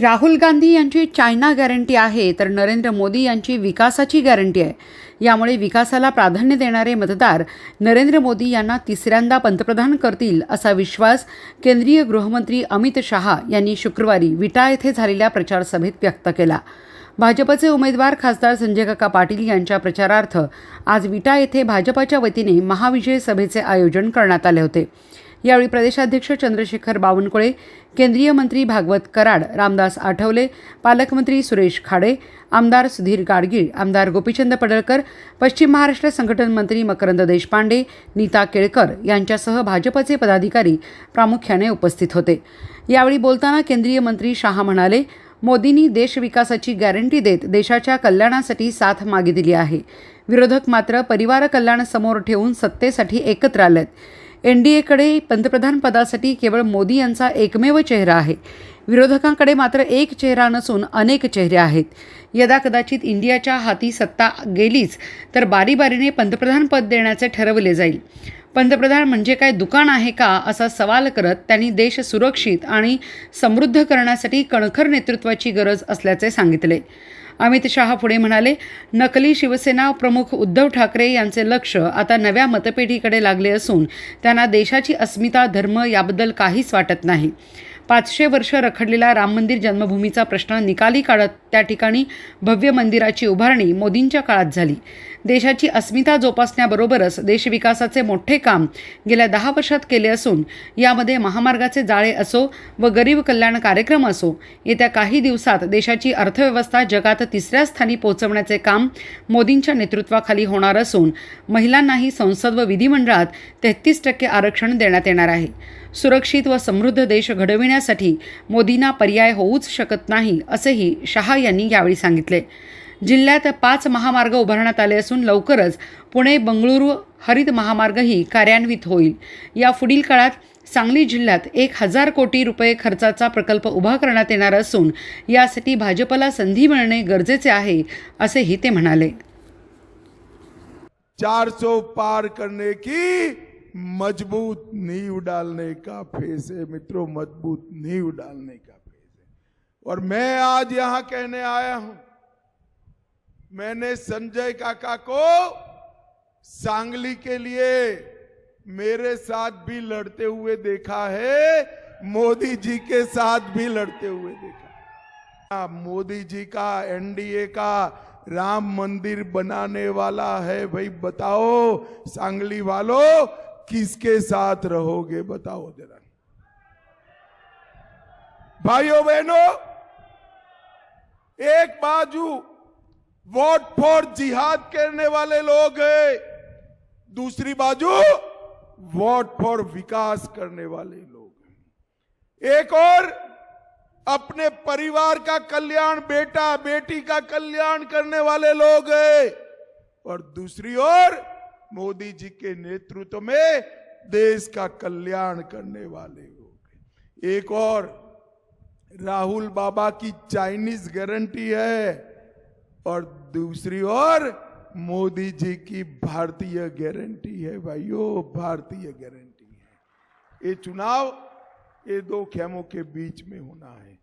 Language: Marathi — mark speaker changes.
Speaker 1: राहुल गांधी यांची चायना गॅरंटी आहे तर नरेंद्र मोदी यांची विकासाची गॅरंटी आहे. यामुळे विकासाला प्राधान्य देणारे मतदार नरेंद्र मोदी यांना तिसऱ्यांदा पंतप्रधान करतील असा विश्वास केंद्रीय गृहमंत्री अमित शहा यांनी शुक्रवारी विटा येथे झालेल्या प्रचारसभेत व्यक्त केला. भाजपचे उमेदवार खासदार संजय काका पाटील यांच्या प्रचारार्थ आज विटा येथे भाजपाच्या वतीने महाविजय सभेचे आयोजन करण्यात आले होते. यावेळी प्रदेशाध्यक्ष चंद्रशेखर बावनकुळे केंद्रीय मंत्री भागवत कराड रामदास आठवले पालकमंत्री सुरेश खाडे आमदार सुधीर गाडगीळ आमदार गोपीचंद पडळकर पश्चिम महाराष्ट्र संघटन मंत्री मकरंद देशपांडे नीता केळकर यांच्यासह भाजपचे पदाधिकारी प्रामुख्याने उपस्थित होते. यावेळी बोलताना केंद्रीय मंत्री शहा म्हणाले मोदींनी देश विकासाची गॅरंटी देत देशाच्या कल्याणासाठी साथ मागे दिली आहे. विरोधक मात्र परिवार कल्याण समोर ठेवून सत्तेसाठी एकत्र आलेत. एन डी एकडे पंतप्रधान पदासाठी केवळ मोदी यांचा एकमेव चेहरा आहे. विरोधकांकडे मात्र एक चेहरा नसून अनेक चेहरे आहेत. यदा कदाचित इंडियाच्या हाती सत्ता गेलीच तर बारीबारीने पंतप्रधान पद देण्याचे ठरवले जाईल. पंतप्रधान म्हणजे काय दुकान आहे का असा सवाल करत त्यांनी देश सुरक्षित आणि समृद्ध करण्यासाठी कणखर नेतृत्वाची गरज असल्याचे सांगितले. अमित शहा पुढे म्हणाले नकली शिवसेना प्रमुख उद्धव ठाकरे यांचे लक्ष आता नव्या मतपेढीकडे लागले असून त्यांना देशाची अस्मिता धर्म याबद्दल काहीच वाटत नाही. पाचशे वर्ष रखडलेला राम मंदिर जन्मभूमीचा प्रश्न निकाली काढत त्या ठिकाणी भव्य मंदिराची उभारणी मोदींच्या काळात झाली. देशाची अस्मिता जोपासण्याबरोबरच देशविकासाचे मोठे काम गेल्या दहा वर्षात केले असून यामध्ये महामार्गाचे जाळे असो व गरीब कल्याण कार्यक्रम असो येत्या काही दिवसात देशाची अर्थव्यवस्था जगात तिसऱ्या स्थानी पोहोचवण्याचे काम मोदींच्या नेतृत्वाखाली होणार असून महिलांनाही संसद व विधिमंडळात तेहतीस टक्के आरक्षण देण्यात येणार आहे. सुरक्षित व समृद्ध देश घडविण्यासाठी मोदींना पर्याय होऊच शकत नाही असेही शहा यांनी यावेळी सांगितले. जिल्ह्यात पाच महामार्ग उभारण्यात आले असून लवकरच पुणे बंगळुरू हरित महामार्गही कार्यान्वित होईल. या पुढील काळात सांगली जिल्ह्यात एक हजार कोटी रुपये खर्चाचा प्रकल्प उभा करण्यात येणार असून यासाठी भाजपला संधी मिळणे गरजेचे आहे असेही ते म्हणाले.
Speaker 2: चार सौ पार करने की मजबूत नींव डालने का फेस है मित्रों मजबूत नींव डालने का फेस है। और मैं आज यहां कहने आया हूं मैंने संजय काका को सांगली के लिए मेरे साथ भी लड़ते हुए देखा है, मोदी जी के साथ भी लड़ते हुए देखा है। मोदी जी का एनडीए का राम मंदिर बनाने वाला है, भाई बताओ, सांगली वालों, किसके साथ रहोगे बताओ जरा भाइयों बहनों, एक बाजू वोट फॉर जिहाद करने वाले लोग हैं। दूसरी बाजू, वोट फॉर विकास करने वाले लोग एक और, अपने परिवार का कल्याण, बेटा, बेटी का कल्याण करने वाले लोग हैं। और दूसरी ओर, मोदी जी के नेतृत्व में देश का कल्याण करने वाले लोग एक और, राहुल बाबा की चाइनीज़ गारंटी है। और दूसरी ओर मोदी जी की भारतीय गारंटी है भाइयों, भारतीय गारंटी है। ये चुनाव ये दो खेमों के बीच में होना है।